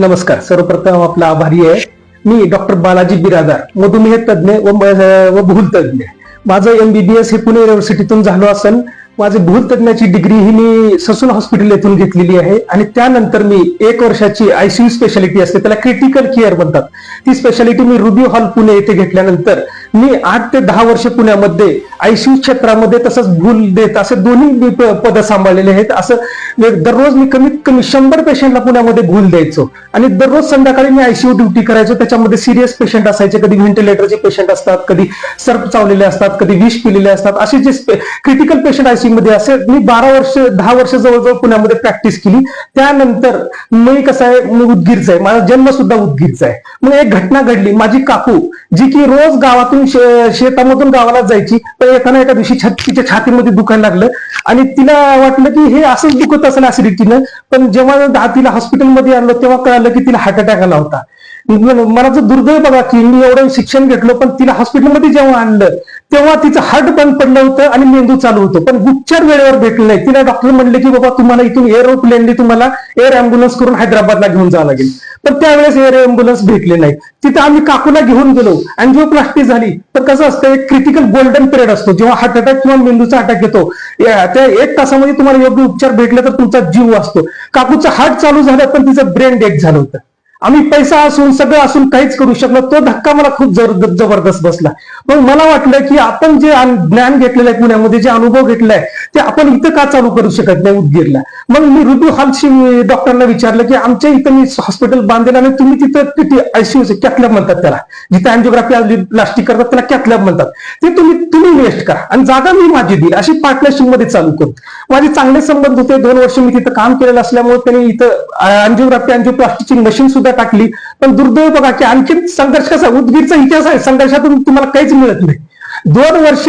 नमस्कार. सर्वप्रथम आपला आभारी आहे. मी डॉक्टर बालाजी बिरादार मधुमेह तज्ज्ञ व म- व भूल तज्ज्ञ. माझं एमबीबीएस हे पुणे युनिव्हर्सिटीतून झालो असून. माझी भूलतज्ञाची डिग्री ही मी ससून हॉस्पिटल येथून घेतलेली आहे. आणि त्यानंतर मी एक वर्षाची आयसीयू स्पेशालिटी असते त्याला क्रिटिकल केअर म्हणतात. ती स्पेशालिटी मी रुबी हॉल पुणे येथे घेतल्यानंतर मी आठ ते दहा वर्ष पुण्यामध्ये आयसीयू क्षेत्रामध्ये तसंच भूल देत असे दोन्ही मी सांभाळलेले आहेत. असं दररोज मी कमीत कमी शंभर पेशंटला पुण्यामध्ये भूल द्यायचो. आणि दररोज संध्याकाळी मी आयसीयू ड्युटी करायचो. त्याच्यामध्ये सिरियस पेशंट असायचे कधी व्हेंटिलेटरचे पेशंट असतात कधी सर्प चावलेले असतात कधी विष पिलेले असतात. असे जे क्रिटिकल पेशंट आयसीयू मध्ये असे मी बारा वर्ष दहा वर्ष जवळजवळ पुण्यामध्ये प्रॅक्टिस केली. त्यानंतर मी कसं आहे मी उदगीरचा आहे. माझा जन्म सुद्धा उदगीरचा आहे. मग एक घटना घडली. माझी काकू जी की रोज गावातून शे- शेतामधून गावाला जायची. तर एकाना एका दिवशी तिच्या छातीमध्ये दुखायला लागलं. आणि तिला वाटलं की हे असंच दुखत असेल ऍसिडिटीनं पण जेव्हा तिला हॉस्पिटलमध्ये आणलं तेव्हा कळालं की तिला हार्ट अटॅक आला होता. म- मला तर दुर्दैव बघा की मी एवढं शिक्षण घेतलं पण तिला हॉस्पिटलमध्ये जेव्हा आणलं तेव्हा तिचं हार्ट बंद पडलं होतं आणि मेंदू चालू होतं. पण उपचार वेळेवर भेटले नाही. तिला डॉक्टर म्हणले की बाबा तुम्हाला इथून एअरोप्लेनने तुम्हाला एअर अँब्युलन्स करून हैदराबादला घेऊन जावं लागेल. पण त्यावेळेस एअर अँब्युलन्स भेटले नाही तिथं आम्ही काकूला घेऊन गेलो अँजिओप्लास्टी झाली तर कसं असतं एक क्रिटिकल गोल्डन पिरियड असतो. जेव्हा हार्ट अटॅक किंवा मेंदूचा अटॅक येतो त्या एक तासामध्ये तुम्हाला योग्य उपचार भेटले तर तुमचा जीव असतो काकूचं हार्ट चालू झालं पण तिचं ब्रेन डेथ झालं होतं. आम्ही पैसा असून सगळं असून काहीच करू शकलो तो धक्का मला खूप जर- जबरदस्त बसला. मग मला वाटलं की आपण जे ज्ञान घेतलेलं आहे पुण्यामध्ये जे अनुभव घेतलाय ते आपण इथं का चालू करू शकत नाही उदगीरला? मग मी ऋतू हालशी डॉक्टरांना विचारलं की आमच्या इथं मी हॉस्पिटल बांधेल आणि तुम्ही तिथं किती आयसीयू कॅथलॅब म्हणतात त्याला. जिथे अँजिओग्राफी प्लास्टिक करतात त्याला कॅथलॅब म्हणतात. ते तुम्ही तुम्ही इन्व्हेस्ट करा आणि जागा मी माझी दिली अशी पार्टनरशिपमध्ये चालू करू माझे चांगले संबंध होते दोन वर्ष मी तिथं काम केलेलं असल्यामुळे त्यांनी इथं अँजिओग्राफी अँजिओप्लास्टिकची मशीन सुद्धा टाकली. पण दुर्दैव बघा की आणखीन संघर्ष कसा उदगीरचा इतिहास आहे. संघर्षातून तुम्हाला काहीच मिळत नाही. दोन वर्ष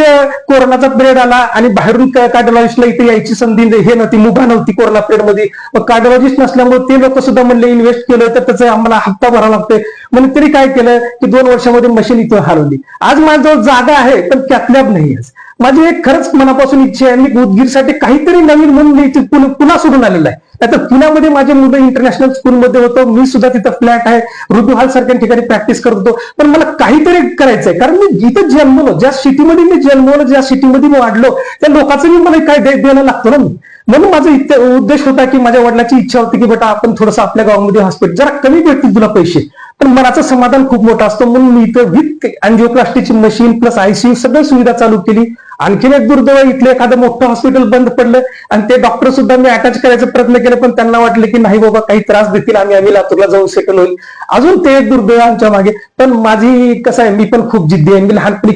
कोरोनाचा पिरियड आला आणि बाहेरून कार्डिओलॉजिस्टला इथे यायची संधी हे नव्हती मुभा नव्हती कोरोना पिरियडमध्ये. मग कार्डिओलॉजिस्ट नसल्यामुळे ते लोक सुद्धा म्हणले इन्व्हेस्ट केलं तर त्याचा आम्हाला हप्ता भरावा लागतोय. म्हणून तरी काय केलं की दोन वर्षामध्ये मशीन इथं हरवली. आज माझ्याजवळ जागा आहे पण कॅथलॅब नाही आज. माझी एक खरंच मनापासून इच्छा आहे मी गोदगीरसाठी काहीतरी नवीन म्हणून पुन्हा सोडून आलेलं आहे. आता पुण्यामध्ये माझे मुलं इंटरनॅशनल स्कूलमध्ये होतो मी सुद्धा तिथं फ्लॅट आहे रुबी हॉल सारख्या ठिकाणी प्रॅक्टिस करत होतो. पण मला काहीतरी करायचंय कारण मी जिथं जन्मलो ज्या सिटीमध्ये मी जन्मलो ज्या सिटीमध्ये मी वाढलो त्या लोकांचं मी मला काय द्यायला देणं लागतं ना मी. म्हणून माझा इथे उद्देश होता की माझ्या वडिलांची इच्छा होती की बेटा आपण थोडंसं आपल्या गावामध्ये हॉस्पिटल जरा कमी भेटतील तुला पैसे. पण मनाचं समाधान खूप मोठं असतं म्हणून मी इथं विथ अँजिओप्लास्टिकची मशीन प्लस आयसीयू सगळी सुविधा चालू केली. आणखीन एक दुर्दैव इथलं एखादं मोठं हॉस्पिटल बंद पडलं आणि ते डॉक्टर सुद्धा मी अटॅच करायचा प्रयत्न केला पण त्यांना वाटलं की नाही बाबा काही त्रास देतील आम्ही आम्ही लातूरला जाऊन सेटल होईल. अजून ते एक दुर्दैव आमच्या मागे. पण माझी कसं आहे मी पण खूप जिद्दी आहे. मी लहानपणी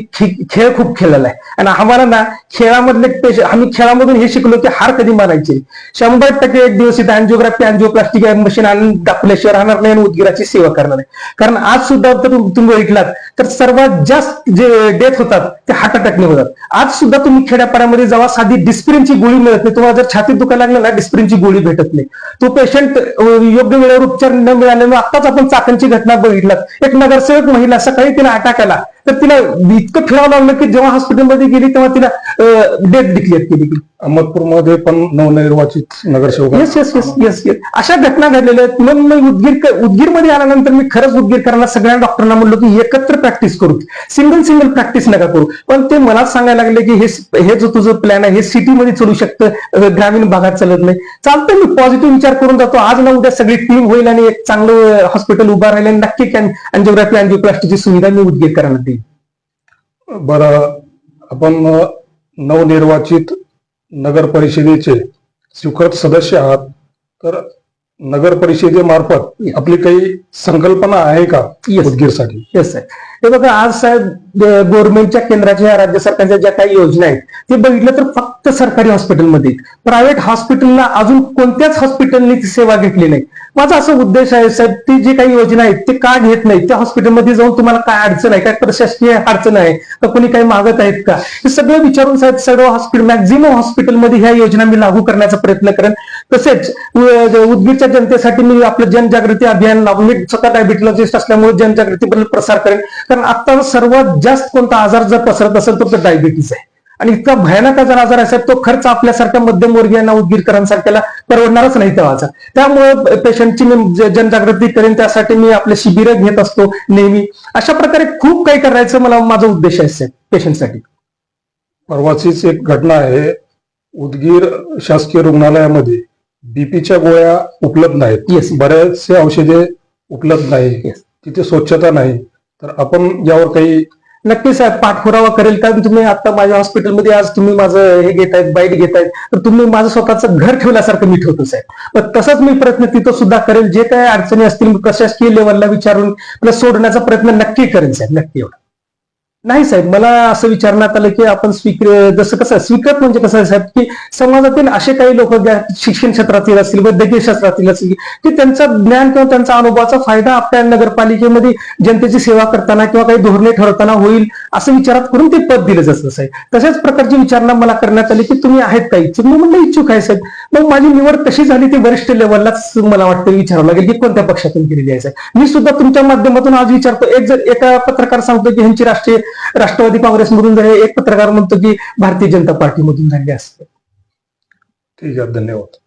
खेळ खूप खेळलेला आहे. आणि आम्हाला ना खेळामधले पेश आम्ही खेळामधून हे शिकलो की हार कधी मारायची शंभर टक्के एक दिवस इथं अँजिओग्राफी अँजिओप्लास्टिक मशीन आणून दाखवल्याशिवाय राहणार नाही आणि उदगीराची सेवा करणार आहे कारण आज सुद्धा तुम्ही ऐकलात तर सर्वात जास्त जे डेथ होतात ते हार्ट अटॅकने होतात. आज सुद्धा तुम्ही खेड्यापाड्यामध्ये जेव्हा साधी डिस्प्रिनची गोळी मिळत नाही. तुम्हाला जर छातीत दुखायला लागलं ना डिस्प्रिनची गोळी भेटत नाही. तो पेशंट योग्य वेळेवर उपचार न मिळाल्यामुळे आताच आपण चाकणची घटना बघितलं. एक नगरसेवक महिला सकाळी तिला अटॅक आला. तर तिला इतकं फिरावं लागलं की जेव्हा हॉस्पिटलमध्ये गेली तेव्हा तिला डेथ डिक्लेअर केली. गेली अहमदपूरमध्ये पण नवनिर्वाचित नगरसेवक. Yes yes yes yes yes अशा घटना घडलेल्या आहेत. म्हणून मी उदगीर उदगीरमध्ये आल्यानंतर मी खरंच उदगीरकरांना सगळ्या डॉक्टरांना म्हणलो की एकत्र प्रॅक्टिस करू. सिंगल सिंगल प्रॅक्टिस नका करू. पण ते मला सांगायला लागले की हे हे जो तुझं प्लॅन आहे हे सिटीमध्ये चालू शकतं. ग्रामीण भागात चालत नाही. चालतं मी पॉझिटिव्ह विचार करून जातो. आज ना उद्या सगळी टीम होईल आणि एक चांगलं हॉस्पिटल उभा राहील आणि नक्की अँजिओग्राफी अँजिओप्लास्टिकची सुविधा मी उदगीरकरांना देईन. बरं आपण नवनिर्वाचित नगर परिषदेचे स्वीकृत सदस्य आहात. तर नगर परिषदेमार्फत आपली काही संकल्पना आहे का. उदगीरसाठी येस साहेब हे बघा आज साहेब गव्हर्नमेंटच्या केंद्राच्या राज्य सरकारच्या ज्या काही योजना आहेत ते बघितलं तर फक्त सरकारी हॉस्पिटलमध्ये प्रायव्हेट हॉस्पिटलला अजून कोणत्याच हॉस्पिटलने ती सेवा घेतली नाही. माझा असा उद्देश आहे साहेब ती जी काही योजना आहेत ते का घेत नाही त्या हॉस्पिटलमध्ये जाऊन तुम्हाला काय अडचण आहे? काय प्रशासकीय अडचण आहे? का कोणी काही मागत आहेत का? हे सगळं विचारून साहेब सर्व हॉस्पिटल मॅक्झिमम हॉस्पिटलमध्ये ह्या योजना मी लागू करण्याचा प्रयत्न करेन. तसेच उदगीरच्या जनतेसाठी मी आपलं जनजागृती अभियान लावून मी स्वतः डायबिटॉलॉजिस्ट असल्यामुळे जनजागृतीबद्दल प्रसार करेन. कारण आता सर्वात जास्त कोणता आजार जर पसरत असेल तर तो डायबिटीस आहे. आणि इतका भयानक आजार आजार आहे तो खर्च आपल्यासारख्या मध्यमवर्गीयांना उदगीरकरांसारख्याला परवडणारच नाही तेव्हाचा त्यामुळे पेशंटची मी जनजागृती करेन त्यासाठी मी आपले शिबिरं घेत असतो नेहमी. अशा प्रकारे खूप काही करायचं मला माझा उद्देश आहे पेशंटसाठी परवाचीच एक घटना आहे. उदगीर शासकीय रुग्णालयामध्ये बीपीच्या गोळ्या उपलब्ध. नाहीत. बरेचसे औषधे उपलब्ध नाही. तिथे स्वच्छता नाही. तर आपण यावर काही नक्कीच साहेब पाठपुरावा करेल कारण तुम्ही आता माझ्या हॉस्पिटलमध्ये आज तुम्ही माझं हे घेतायत बाईट घेतायत. तर तुम्ही माझं स्वतःचं घर ठेवल्यासारखं मी ठेवतो साहेब. पण तसंच मी प्रयत्न तिथं सुद्धा करेल. जे काही अडचणी असतील मी प्रशासकीय लेवलला विचारून प्लस सोडण्याचा प्रयत्न नक्की करेल साहेब. नक्की एवढा. नाही साहेब मला असं विचारण्यात आलं की आपण स्वीकृत जसं कसं स्वीकृत म्हणजे कसं आहे साहेब की समाजातील असे काही लोक शिक्षण क्षेत्रातील असतील वैद्यकीय क्षेत्रातील असतील की त्यांचा ज्ञान किंवा त्यांचा अनुभवाचा फायदा आपल्या नगरपालिकेमध्ये जनतेची सेवा करताना किंवा काही धोरणे ठरवताना होईल असं विचारात करून ते पद दिलं जातं साहेब. तशाच प्रकारची विचारणा मला करण्यात आली की तुम्ही आहेत का इच्छुक? मी म्हणलं इच्छुक आहे साहेब. मग माझी निवड कशी झाली ती वरिष्ठ लेवललाच मला वाटतं विचारावं लागेल की कोणत्या पक्षातून केलेली आहे साहेब. मी सुद्धा तुमच्या माध्यमातून आज विचारतो. एक जर एका पत्रकार सांगतो की ह्यांची राष्ट्रीय राष्ट्रवादी काँग्रेसमधून झाले एक पत्रकार म्हणतो की भारतीय जनता पार्टीमधून झाले असते. ठीक आहे धन्यवाद.